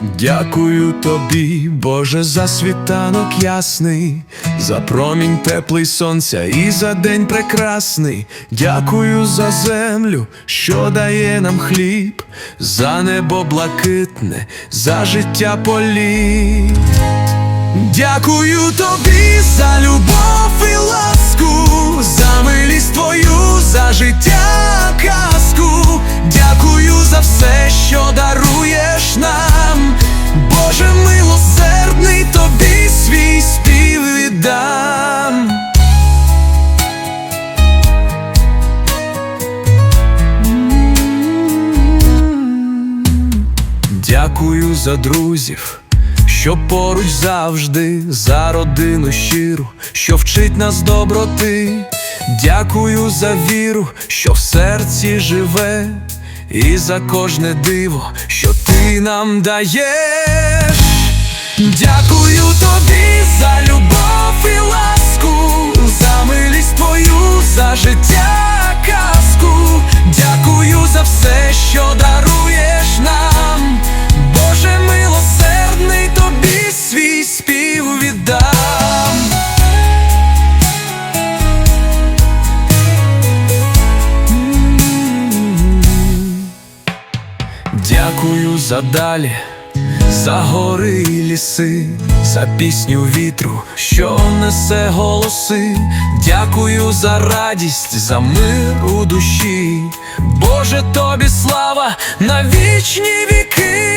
Дякую тобі, Боже, за світанок ясний, за промінь теплий сонця і за день прекрасний. Дякую за землю, що дає нам хліб, за небо блакитне, за життя полів. Дякую тобі за любов і ласку, за милість твою, за життя казку. Дякую за все, Дякую за друзів, що поруч завжди, за родину щиру, що вчить нас доброти. Дякую за віру, що в серці живе, і за кожне диво, що ти нам даєш. Дякую Дякую за далі, за гори і ліси, за пісню вітру, що несе голоси. Дякую за радість, за мир у душі. Боже, тобі слава на вічні віки.